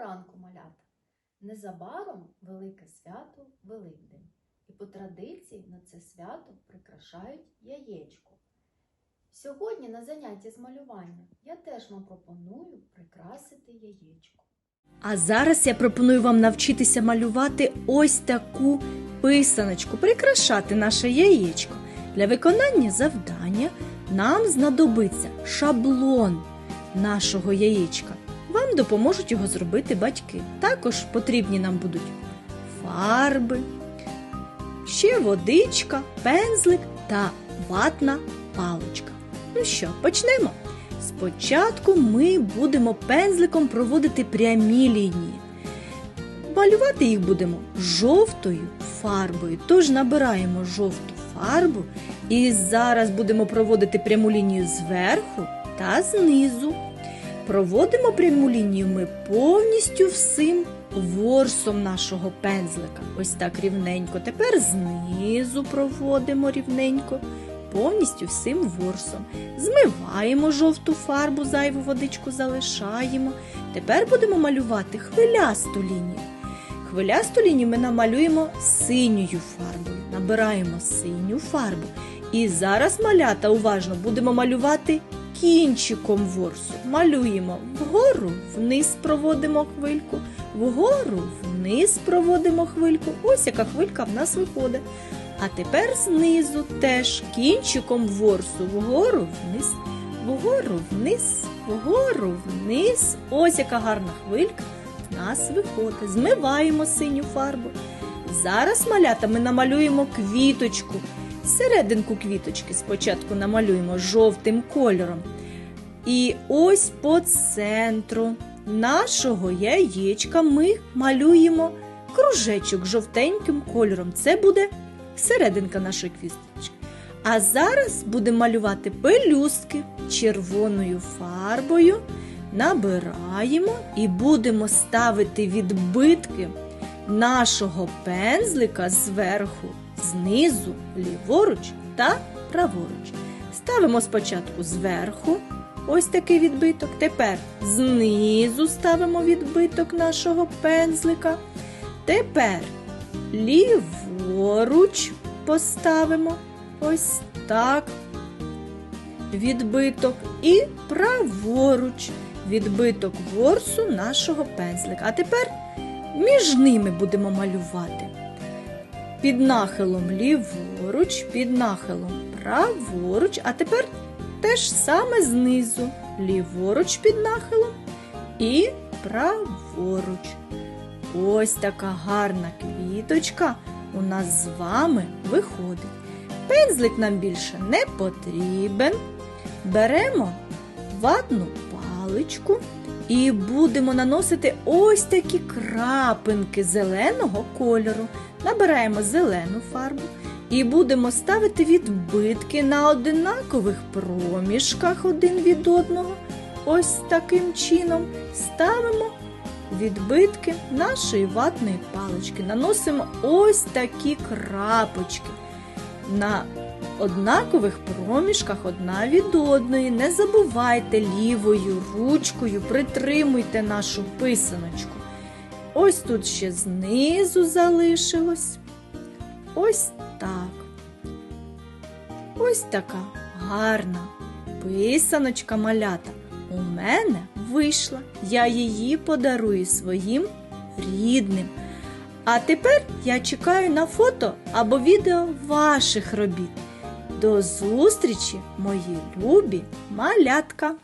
ранку, малята! Незабаром велике свято Великдень. І по традиції на це свято прикрашають яєчко. Сьогодні на занятті з малювання я теж вам пропоную прикрасити яєчко. А зараз я пропоную вам навчитися малювати ось таку писаночку, прикрашати наше яєчко. Для виконання завдання нам знадобиться шаблон нашого яєчка. Вам допоможуть його зробити батьки. Також потрібні нам будуть фарби, ще водичка, пензлик та ватна паличка. Ну що, почнемо? Спочатку ми будемо пензликом проводити прямі лінії. Малювати їх будемо жовтою фарбою. Тож набираємо жовту фарбу і зараз будемо проводити пряму лінію зверху та знизу. Проводимо пряму лінію ми повністю всім ворсом нашого пензлика. Ось так рівненько. Тепер знизу проводимо рівненько, повністю всім ворсом. Змиваємо жовту фарбу, зайву водичку залишаємо. Тепер будемо малювати хвилясту лінію. Хвилясту лінію ми намалюємо синьою фарбою. Набираємо синю фарбу. І зараз малята уважно будемо малювати кінчиком ворсу. Малюємо вгору, вниз проводимо хвильку, вгору, вниз проводимо хвильку. Ось яка хвилька в нас виходить. А тепер знизу теж кінчиком ворсу вгору, вниз, вгору, вниз, вгору, вниз. Ось яка гарна хвилька в нас виходить. Змиваємо синю фарбу. Зараз малята ми намалюємо квіточку. Серединку квіточки спочатку намалюємо жовтим кольором. І ось по центру нашого яєчка ми малюємо кружечок жовтеньким кольором. Це буде серединка нашої квіточки. А зараз будемо малювати пелюстки червоною фарбою. Набираємо і будемо ставити відбитки нашого пензлика зверху, знизу, ліворуч та праворуч. Ставимо спочатку зверху ось такий відбиток. Тепер знизу ставимо відбиток нашого пензлика. Тепер ліворуч поставимо ось так. Відбиток і праворуч відбиток ворсу нашого пензлика. А тепер між ними будемо малювати. Під нахилом ліворуч, під нахилом праворуч, а тепер теж саме знизу. Ліворуч під нахилом і праворуч. Ось така гарна квіточка у нас з вами виходить. Пензлик нам більше не потрібен. Беремо ватну паличку і будемо наносити ось такі крапинки зеленого кольору. Набираємо зелену фарбу і будемо ставити відбитки на одинакових проміжках один від одного. Ось таким чином ставимо відбитки нашої ватної палички. Наносимо ось такі крапочки на однакових проміжках одна від одної. Не забувайте лівою ручкою притримуйте нашу писаночку. Ось тут ще знизу залишилось. Ось так. Ось така гарна писаночка малята. У мене вийшла. Я її подарую своїм рідним. А тепер я чекаю на фото або відео ваших робіт. До зустрічі, мої любі малятка!